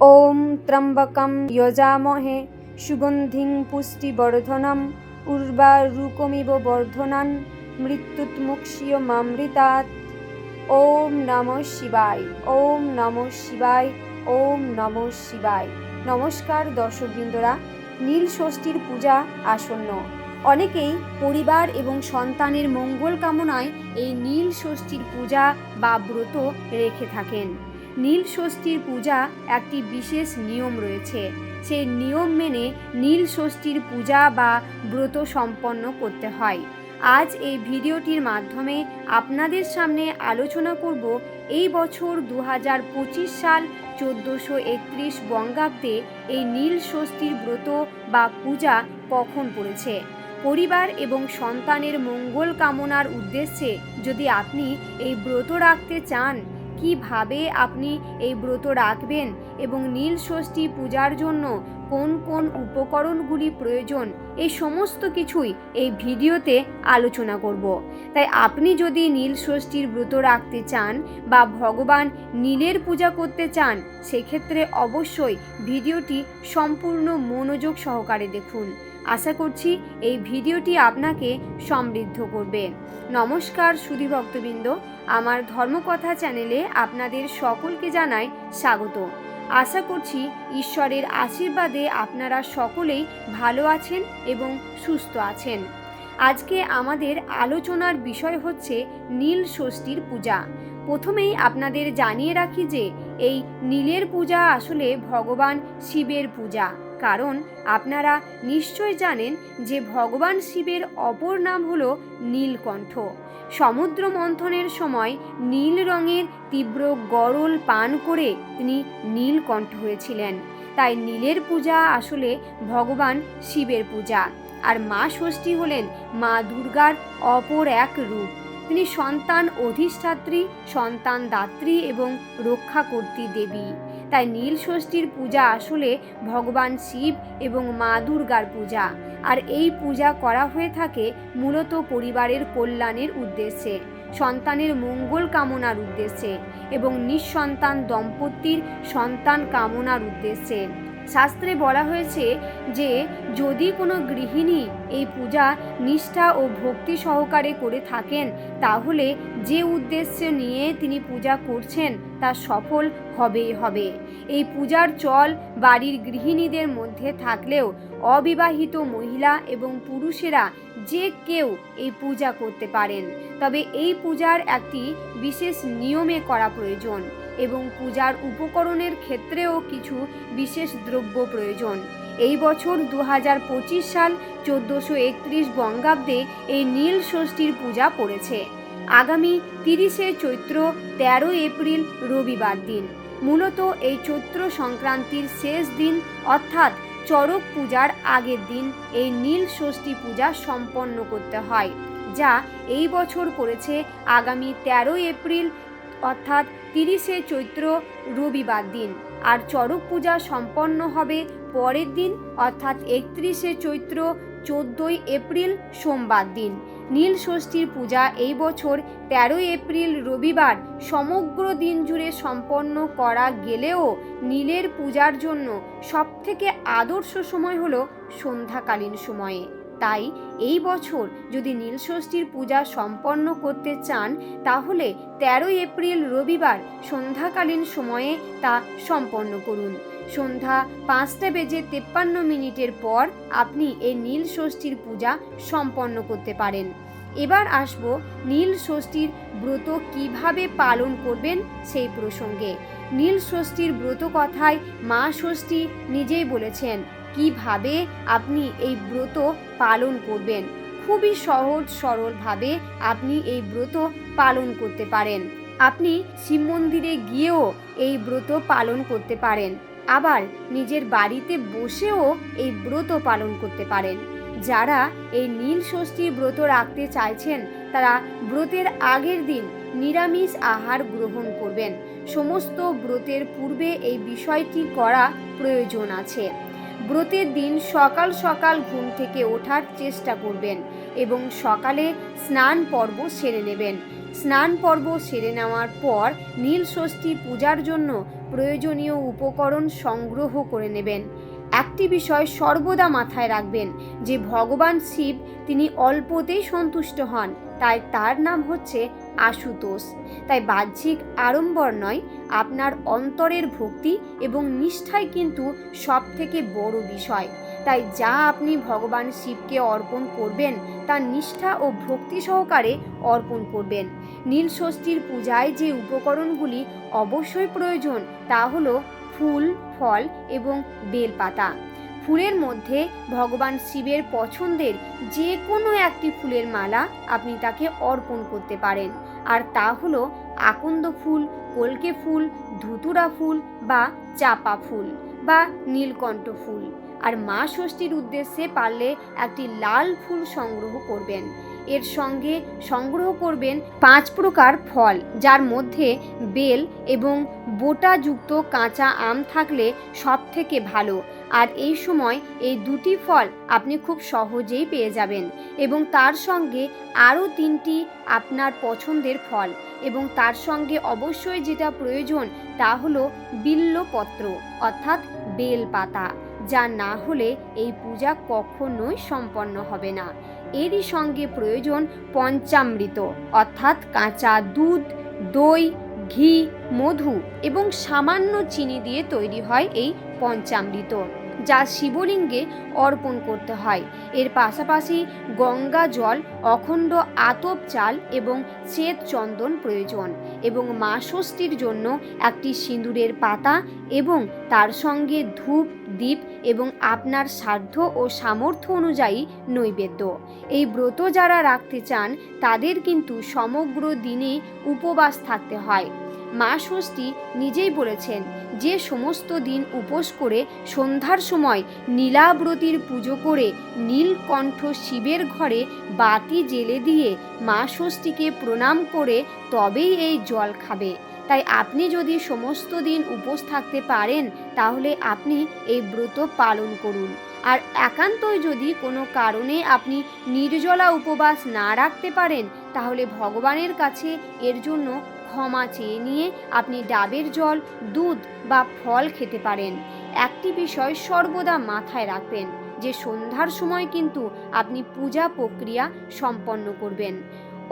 ॐ त्र्यम्बकं यजामहे सुगन्धिं पुष्टिवर्धनम् उर्वारुकमिव वर्धनान् মৃত্যুৎমুক্ষীয়মামৃতাৎ ওম নম শিবায় ওম নম শিবায় ওম নম শিবায় নমস্কার দর্শকবৃন্দরা নীল ষষ্ঠীর পূজা আসন্ন অনেকেই পরিবার এবং সন্তানের মঙ্গল কামনায় এই নীল ষষ্ঠীর পূজা বা ব্রত রেখে থাকেন নীল ষষ্ঠীর পূজা একটি বিশেষ নিয়ম রয়েছে। সেই নিয়ম মেনে নীল ষষ্ঠীর পূজা বা ব্রত সম্পন্ন করতে হয়। আজ এই ভিডিওটির মাধ্যমে আপনাদের সামনে আলোচনা করব এই বছর দু হাজার পঁচিশ সাল চোদ্দোশো একত্রিশ বঙ্গাব্দে এই নীল ষষ্ঠীর ব্রত বা পূজা কখন পড়েছে? পরিবার এবং সন্তানের মঙ্গল কামনার উদ্দেশ্যে যদি আপনি এই ব্রত রাখতে চান কীভাবে আপনি এই ব্রত রাখবেন এবং নীল ষষ্ঠী পূজার জন্য কোন কোন উপকরণগুলি প্রয়োজন, এই সমস্ত কিছুই এই ভিডিওতে আলোচনা করব। তাই আপনি যদি নীল ষষ্ঠীর ব্রত রাখতে চান বা ভগবান নীলের পূজা করতে চান, সেক্ষেত্রে অবশ্যই ভিডিওটি সম্পূর্ণ মনোযোগ সহকারে দেখুন। আশা করছি এই ভিডিওটি আপনাকে সমৃদ্ধ করবে। নমস্কার সুধী ভক্তবৃন্দ, আমার ধর্মকথা চ্যানেলে আপনাদের সকলকে জানাই স্বাগত। আশা করছি ঈশ্বরের আশীর্বাদে আপনারা সকলেই ভালো আছেন এবং সুস্থ আছেন। আজকে আমাদের আলোচনার বিষয় হচ্ছে নীল ষষ্ঠীর পূজা। প্রথমেই আপনাদের জানিয়ে রাখি যে এই নীলের পূজা আসলে ভগবান শিবের পূজা। কারণ আপনারা নিশ্চয় জানেন যে ভগবান শিবের অপর নাম হল নীলকণ্ঠ। সমুদ্র মন্থনের সময় নীল রঙের তীব্র গরল পান করে তিনি নীলকণ্ঠ হয়েছিলেন। তাই নীলের পূজা আসলে ভগবান শিবের পূজা। আর মা ষষ্ঠী হলেন মা দুর্গার অপর এক রূপ। তিনি সন্তান অধিষ্ঠাত্রী, সন্তান দাত্রী এবং রক্ষাকর্তী দেবী। তাই নীল ষষ্ঠীর পূজা আসলে ভগবান শিব এবং মা দুর্গার পূজা। আর এই পূজা করা হয়ে থাকে মূলত পরিবারের কল্যাণের উদ্দেশ্যে, সন্তানের মঙ্গল কামনার উদ্দেশ্যে এবং নিঃসন্তান দম্পতির সন্তান কামনার উদ্দেশ্যে। শাস্ত্রে বলা হয়েছে যে, যদি কোনো গৃহিণী এই পূজা নিষ্ঠা ও ভক্তি সহকারে করে থাকেন, তাহলে যে উদ্দেশ্য নিয়ে তিনি পূজা করছেন, তা সফল হবেই হবে। এই পূজার চল বাড়ির গৃহিণীদের মধ্যে থাকলেও অবিবাহিত মহিলা এবং পুরুষেরা যে কেউ এই পূজা করতে পারেন। তবে এই পূজার একটি বিশেষ নিয়মে করা প্রয়োজন এবং পূজার উপকরণের ক্ষেত্রেও কিছু বিশেষ দ্রব্য প্রয়োজন। এই বছর দু হাজার পঁচিশ সাল চোদ্দোশো একত্রিশ বঙ্গাব্দে এই নীল ষষ্ঠীর পূজা পড়েছে। আগামী তিরিশে চৈত্র তেরো এপ্রিল রবিবার দিন। মূলত এই চৈত্র সংক্রান্তির শেষ দিন অর্থাৎ চড়ক পূজার আগের দিন এই নীল ষষ্ঠী পূজা সম্পন্ন করতে হয়, যা এই বছর করেছে আগামী তেরো এপ্রিল, অর্থাৎ তিরিশে চৈত্র রবিবার দিন। আর চড়ক পূজা সম্পন্ন হবে পরের দিন, অর্থাৎ একত্রিশে চৈত্র, চোদ্দই এপ্রিল সোমবার দিন। নীল ষষ্ঠীর পূজা এই বছর তেরোই এপ্রিল রবিবার সমগ্র দিন জুড়ে সম্পন্ন করা গেলেও নীলের পূজার জন্য সবথেকে আদর্শ সময় হলো সন্ধ্যাকালীন সময়ে। তাই এই বছর যদি নীলষষ্ঠীর পূজা সম্পন্ন করতে চান, তাহলে তেরোই এপ্রিল রবিবার সন্ধ্যাকালীন সময়ে তা সম্পন্ন করুন। সন্ধ্যা পাঁচটা বেজে তেপ্পান্ন মিনিটের পর আপনি এই নীল ষষ্ঠীর পূজা সম্পন্ন করতে পারেন। এবার আসব নীল ষষ্ঠীর ব্রত কীভাবে পালন করবেন সেই প্রসঙ্গে। নীল ষষ্ঠীর ব্রত কথায় মা ষষ্ঠী নিজেই বলেছেন, কীভাবে আপনি এই ব্রত পালন করবেন? খুবই সহজ সরলভাবে আপনি এই ব্রত পালন করতে পারেন। আপনি শিব মন্দিরে গিয়েও এই ব্রত পালন করতে পারেন। আবার নিজের বাড়িতে বসেও এই ব্রত পালন করতে পারেন। যারা এই নীল ষষ্ঠী ব্রত রাখতে চাইছেন, তারা ব্রতের আগের দিন নিরামিষ আহার গ্রহণ করবেন। সমস্ত ব্রতের পূর্বে এই বিষয়টি করা প্রয়োজন আছে। ব্রতের দিন সকাল সকাল ঘুম থেকে ওঠার চেষ্টা করবেন এবং সকালে স্নান পর্ব সেরে নেবেন। স্নান পর্ব সেরে নেওয়ার পর নীল ষষ্ঠী পূজার জন্য প্রয়োজনীয় উপকরণ সংগ্রহ করে নেবেন। একটি বিষয় সর্বদা মাথায় রাখবেন যে ভগবান শিব তিনি অল্পতেই সন্তুষ্ট হন, তাই তার নাম হচ্ছে আশুতোষ। তাই বাহ্যিক আড়ম্বর নয়, আপনার অন্তরের ভক্তি এবং নিষ্ঠাই কিন্তু সবথেকে বড় বিষয়। তাই যা আপনি ভগবান শিবকে অর্পণ করবেন, তা নিষ্ঠা ও ভক্তি সহকারে অর্পণ করবেন। নীল ষষ্ঠীর পূজায় যে উপকরণগুলি অবশ্যই প্রয়োজন, তা হলো ফুল, ফল এবং বেলপাতা। ফুলের মধ্যে ভগবান শিবের পছন্দের যে কোনো একটি ফুলের মালা আপনি তাকে অর্পণ করতে পারেন। আর তা হলো আকন্দ ফুল, কলকে ফুল, ধুতুরা ফুল বা চাপা ফুল বা নীলকণ্ঠ ফুল। আর মা ষষ্ঠীর উদ্দেশ্যে পারলে একটি লাল ফুল সংগ্রহ করবেন। এর সঙ্গে সংগ্রহ করবেন পাঁচ প্রকার ফল, যার মধ্যে বেল এবং বোটাযুক্ত কাঁচা আম থাকলে সব থেকে ভালো। আর এই সময় এই দুটি ফল আপনি খুব সহজেই পেয়ে যাবেন এবং তার সঙ্গে আরও তিনটি আপনার পছন্দের ফল। এবং তার সঙ্গে অবশ্যই যেটা প্রয়োজন তা হলো বিল্লপত্র, অর্থাৎ বেল পাতা যা না হলে এই পূজা কখনোই সম্পন্ন হবে না। এরই সঙ্গে প্রয়োজন পঞ্চামৃত, অর্থাৎ কাঁচা দুধ, দই, ঘি, মধু এবং সামান্য চিনি দিয়ে তৈরি হয় এই পঞ্চামৃত। যা শিবলিঙ্গে অর্পণ করতে হয়। এর পাশাপাশি গঙ্গা জল, অখণ্ড আতপ চাল এবং শ্বেত চন্দন প্রয়োজন এবং মা ষষ্ঠীর জন্য একটি সিঁদুরের পাতা এবং তার সঙ্গে ধূপ দ্বীপ এবং আপনার সাধ্য ও সামর্থ্য অনুযায়ী নৈবেদ্য। এই ব্রত যারা রাখতে চান, তাদের কিন্তু সমগ্র দিনে উপবাস থাকতে হয়। মা ষষ্ঠী নিজেই বলেছেন, যে সমস্ত দিন উপোস করে সন্ধ্যার সময় নীলাব্রতীর পুজো করে নীলকণ্ঠ শিবের ঘরে বাতি জেলে দিয়ে মা ষষ্ঠীকে প্রণাম করে তবেই এই জল খাবে। তাই আপনি যদি সমস্ত দিন উপোস থাকতে পারেন, তাহলে আপনি এই ব্রত পালন করুন। আর একান্তই যদি কোনো কারণে আপনি নির্জলা উপবাস না রাখতে পারেন, তাহলে ভগবানের কাছে এর জন্য ক্ষমা চেয়ে নিয়ে আপনি ডাবের জল, দুধ বা ফল খেতে পারেন। একটি বিষয় সর্বদা মাথায় রাখবেন যে সন্ধ্যার সময় কিন্তু আপনি পূজা প্রক্রিয়া সম্পন্ন করবেন।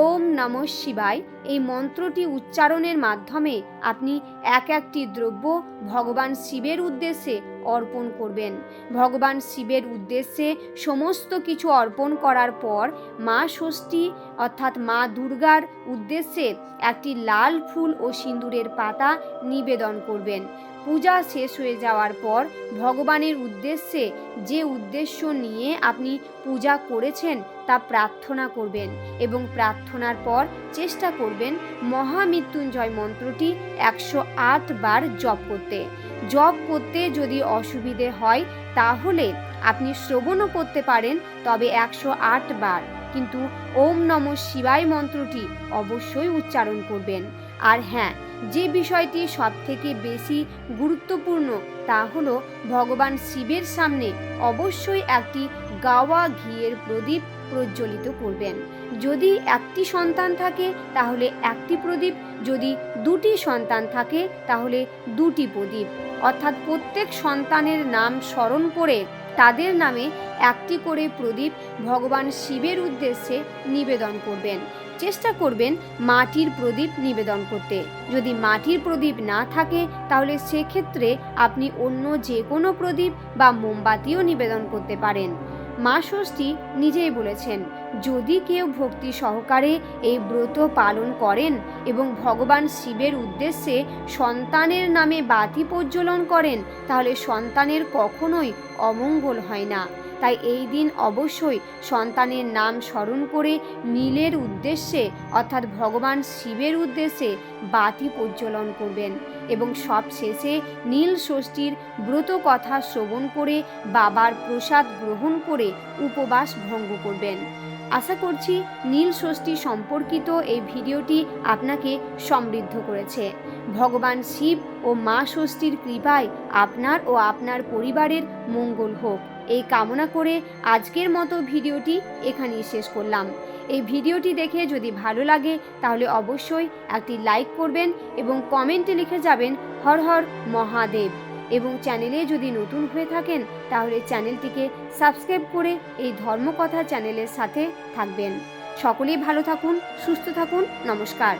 ওম নম শিবায় এই মন্ত্রটি উচ্চারণের মাধ্যমে আপনি এক একটি দ্রব্য ভগবান শিবের উদ্দেশ্যে অর্পণ করবেন। ভগবান শিবের উদ্দেশ্যে সমস্ত কিছু অর্পণ করার পর মা ষষ্ঠী অর্থাৎ মা দুর্গার উদ্দেশ্যে একটি লাল ফুল ও সিঁদুরের পাতা নিবেদন করবেন। পূজা শেষ হয়ে যাওয়ার পর ভগবানের উদ্দেশ্যে যে উদ্দেশ্য নিয়ে আপনি পূজা করেছেন তা প্রার্থনা করবেন এবং প্রার্থনার পর চেষ্টা করবেন মহামৃত্যুঞ্জয় মন্ত্রটি একশো আট বার জপ করতে। জপ করতে যদি অসুবিধে হয়, তাহলে আপনি শ্রবণও করতে পারেন, তবে একশো আট বার। কিন্তু ওম নম শিবায় মন্ত্রটি অবশ্যই উচ্চারণ করবেন। আর হ্যাঁ যে বিষয়টি সব থেকে বেশি গুরুত্বপূর্ণ, তা হলো ভগবান শিবের সামনে অবশ্যই একটি গাওয়া ঘিয়ের প্রদীপ প্রজ্বলিত করবেন। যদি একটি সন্তান থাকে, তাহলে একটি প্রদীপ। যদি দুটি সন্তান থাকে, তাহলে দুটি প্রদীপ। অর্থাৎ প্রত্যেক সন্তানের নাম স্মরণ করে তাদের নামে একটি করে প্রদীপ ভগবান শিবের উদ্দেশ্যে নিবেদন করবেন। চেষ্টা করবেন মাটির প্রদীপ নিবেদন করতে। যদি মাটির প্রদীপ না থাকে, তাহলে সেক্ষেত্রে আপনি অন্য যে কোনো প্রদীপ বা মোমবাতিও নিবেদন করতে পারেন। মা ষষ্ঠী নিজেই বলেছেন, যদি কেউ ভক্তি সহকারে এই ব্রত পালন করেন এবং ভগবান শিবের উদ্দেশ্যে সন্তানের নামে বাতি প্রজ্বলন করেন, তাহলে সন্তানের কখনোই অমঙ্গল হয় না। তাই এই দিন অবশ্যই সন্তানের নাম স্মরণ করে নীলের উদ্দেশ্যে, অর্থাৎ ভগবান শিবের উদ্দেশ্যে বাতি প্রজ্বলন করবেন এবং সব শেষে নীল ষষ্ঠীর ব্রত কথা শ্রবণ করে বাবার প্রসাদ গ্রহণ করে উপবাস ভঙ্গ করবেন। আশা করছি নীল ষষ্ঠী সম্পর্কিত এই ভিডিওটি আপনাকে সমৃদ্ধ করেছে। ভগবান শিব ও মা ষষ্ঠীর কৃপায় আপনার ও আপনার পরিবারের মঙ্গল হোক। এই কামনা করে আজকের মতো ভিডিওটি এখানেই শেষ করলাম। এই ভিডিওটি দেখে যদি ভালো লাগে, তাহলে অবশ্যই একটি লাইক করবেন এবং কমেন্টে লিখে যাবেন হর হর মহাদেব। এবং চ্যানেলে যদি নতুন হয়ে থাকেন, তাহলে চ্যানেলটিকে সাবস্ক্রাইব করে এই ধর্মকথা চ্যানেলের সাথে থাকবেন। সকলেই ভালো থাকুন, সুস্থ থাকুন, নমস্কার।